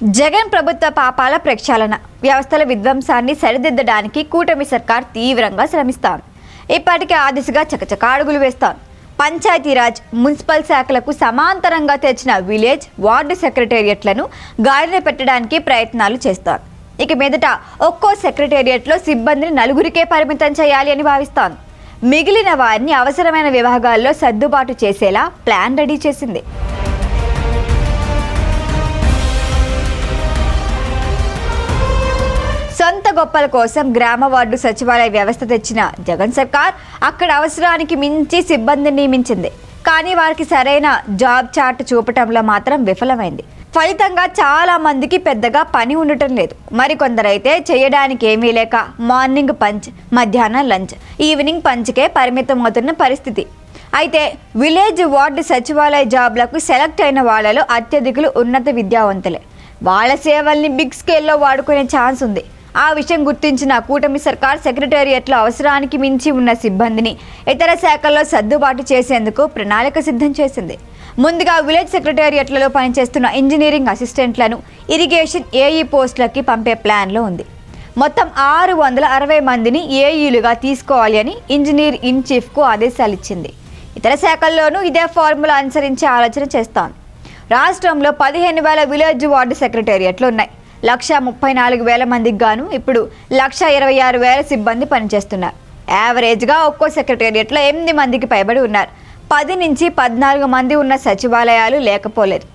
జగన్ ప్రభుత్వ పాపాల ప్రక్షాళన. వ్యవస్థల విధ్వంసాన్ని సరిదిద్దడానికి కూటమి సర్కార్ తీవ్రంగా శ్రమిస్తాను ఇప్పటికే ఆ దిశగా చకచక అడుగులు వేస్తాను పంచాయతీరాజ్ మున్సిపల్ శాఖలకు సమాంతరంగా తెచ్చిన విలేజ్ వార్డు సెక్రటేరియట్లను గాడిన పెట్టడానికి ప్రయత్నాలు చేస్తాను ఇక మీదట ఒక్కో సెక్రటేరియట్లో సిబ్బందిని నలుగురికే పరిమితం చేయాలి అని భావిస్తాను మిగిలిన వారిని అవసరమైన విభాగాల్లో సర్దుబాటు చేసేలా ప్లాన్ రెడీ చేసింది. గొప్పల కోసం గ్రామ వార్డు సచివాలయ వ్యవస్థ తెచ్చిన జగన్ సర్కార్ అక్కడ అవసరానికి మించి సిబ్బందిని నియమించింది. కానీ వారికి సరైన జాబ్ చార్ట్ చూపటంలో మాత్రం విఫలమైంది. ఫలితంగా చాలా మందికి పెద్దగా పని ఉండటం లేదు. మరికొందరైతే చేయడానికి ఏమీ లేక మార్నింగ్ పంచ్ మధ్యాహ్నం లంచ్ ఈవినింగ్ పంచ్కే పరిమితం అవుతున్న పరిస్థితి. అయితే విలేజ్ వార్డు సచివాలయ జాబ్లకు సెలెక్ట్ అయిన వాళ్ళలో అత్యధికులు ఉన్నత విద్యావంతులే. వాళ్ళ సేవల్ని బిగ్ స్కేల్లో వాడుకునే ఛాన్స్ ఉంది. ఆ విషయం గుర్తించిన కూటమి సర్కార్ సెక్రటేరియట్లో అవసరానికి మించి ఉన్న సిబ్బందిని ఇతర శాఖల్లో సర్దుబాటు చేసేందుకు ప్రణాళిక సిద్ధం చేసింది. ముందుగా విలేజ్ సెక్రటేరియట్లలో పనిచేస్తున్న ఇంజనీరింగ్ అసిస్టెంట్లను ఇరిగేషన్ ఏఈ పోస్టులకి పంపే ప్లాన్లో ఉంది. మొత్తం ఆరు వందల అరవై మందిని ఏఈలుగా తీసుకోవాలి అని ఇంజనీర్ ఇన్ చీఫ్కు ఆదేశాలు ఇచ్చింది. ఇతర శాఖల్లోనూ ఇదే ఫార్ములా అనుసరించే ఆలోచన చేస్తాను రాష్ట్రంలో పదిహేను వేల విలేజ్ వార్డు సెక్రటేరియట్లు ఉన్నాయి. లక్ష ముప్పై నాలుగు వేల మందికి గాను ఇప్పుడు లక్ష ఇరవై ఆరు వేల సిబ్బంది పనిచేస్తున్నారు. యావరేజ్గా ఒక్కో సెక్రటేరియట్లో ఎనిమిది మందికి పైబడి ఉన్నారు. పది నుంచి పద్నాలుగు మంది ఉన్న సచివాలయాలు లేకపోలేదు.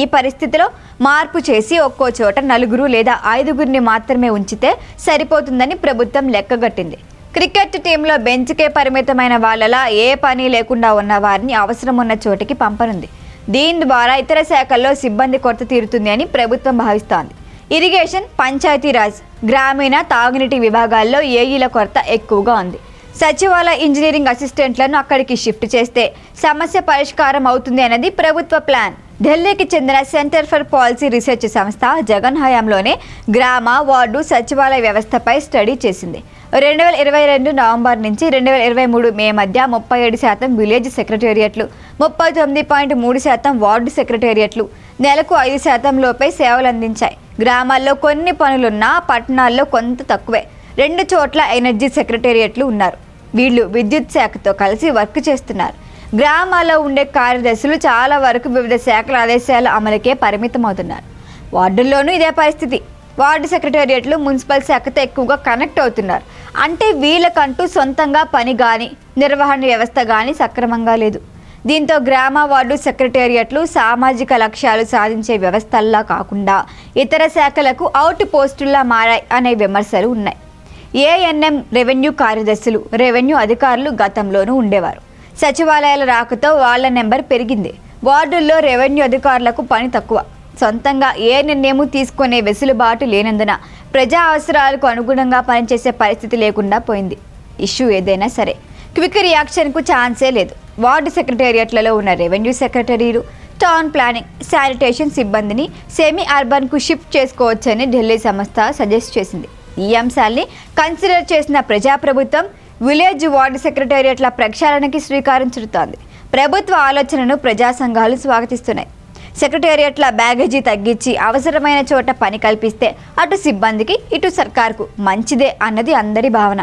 ఈ పరిస్థితిలో మార్పు చేసి ఒక్కో చోట నలుగురు లేదా ఐదుగురిని మాత్రమే ఉంచితే సరిపోతుందని ప్రభుత్వం లెక్కగట్టింది. క్రికెట్ టీంలో బెంచ్కే పరిమితమైన వాళ్ళలా ఏ పని లేకుండా ఉన్న వారిని అవసరం ఉన్న చోటికి పంపనుంది. దీని ద్వారా ఇతర శాఖల్లో సిబ్బంది కొరత తీరుతుంది అని ప్రభుత్వం భావిస్తోంది. ఇరిగేషన్ పంచాయతీరాజ్ గ్రామీణ తాగునీటి విభాగాల్లో ఏఈల కొరత ఎక్కువగా ఉంది. సచివాలయ ఇంజనీరింగ్ అసిస్టెంట్లను అక్కడికి షిఫ్ట్ చేస్తే సమస్య పరిష్కారం అవుతుంది అనేది ప్రభుత్వ ప్లాన్. ఢిల్లీకి చెందిన సెంటర్ ఫర్ పాలసీ రీసెర్చ్ సంస్థ జగన్ హయాంలోనే గ్రామ వార్డు సచివాలయ వ్యవస్థపై స్టడీ చేసింది. రెండు వేల ఇరవై రెండు నవంబర్ నుంచి రెండు వేల ఇరవై మూడు మే మధ్య ముప్పై ఏడు శాతం విలేజ్ సెక్రటేరియట్లు ముప్పై తొమ్మిది పాయింట్ మూడు శాతం వార్డు సెక్రటేరియట్లు నెలకు ఐదు శాతం లోపే సేవలు అందించాయి గ్రామాల్లో కొన్ని పనులున్నా పట్టణాల్లో కొంత తక్కువే. రెండు చోట్ల ఎనర్జీ సెక్రటేరియట్లు ఉన్నారు. వీళ్ళు విద్యుత్ శాఖతో కలిసి వర్క్ చేస్తున్నారు. గ్రామాల్లో ఉండే కార్యదర్శులు చాలా వరకు వివిధ శాఖల ఆదేశాల అమలుకే పరిమితమవుతున్నారు. వార్డుల్లోనూ ఇదే పరిస్థితి. వార్డు సెక్రటేరియట్లు మున్సిపల్ శాఖతో ఎక్కువగా కనెక్ట్ అవుతున్నారు. అంటే వీళ్ళకంటూ సొంతంగా పని కానీ నిర్వహణ వ్యవస్థ కానీ సక్రమంగా లేదు. దీంతో గ్రామ వార్డు సెక్రటేరియట్లు సామాజిక లక్ష్యాలు సాధించే వ్యవస్థల్లా కాకుండా ఇతర శాఖలకు అవుట్ పోస్టుల్లా మారాయి అనే విమర్శలు ఉన్నాయి. ఏఎన్ఎం రెవెన్యూ కార్యదర్శులు రెవెన్యూ అధికారులు గతంలోనూ ఉండేవారు. సచివాలయాల రాకతో వాళ్ళ నెంబర్ పెరిగింది. వార్డుల్లో రెవెన్యూ అధికారులకు పని తక్కువ. సొంతంగా ఏ నిర్ణయము తీసుకునే వెసులుబాటు లేనందున ప్రజా అవసరాలకు అనుగుణంగా పనిచేసే పరిస్థితి లేకుండా పోయింది. ఇష్యూ ఏదైనా సరే. క్విక్ రియాక్షన్కు ఛాన్సే లేదు. వార్డు సెక్రటేరియట్లలో ఉన్న రెవెన్యూ సెక్రటరీలు టౌన్ ప్లానింగ్ శానిటేషన్ సిబ్బందిని సెమీ అర్బన్కు షిఫ్ట్ చేసుకోవచ్చని ఢిల్లీ సంస్థ సజెస్ట్ చేసింది. ఈ అంశాల్ని కన్సిడర్ చేసిన ప్రజాప్రభుత్వం విలేజ్ వార్డు సెక్రటేరియట్ల ప్రక్షాళనకి శ్రీకారం చుడుతోంది. ప్రభుత్వ ఆలోచనను ప్రజా సంఘాలు స్వాగతిస్తున్నాయి. సెక్రటేరియట్ల బ్యాగేజీ తగ్గించి అవసరమైన చోట పని కల్పిస్తే అటు సిబ్బందికి ఇటు సర్కార్కు మంచిదే అన్నది అందరి భావన.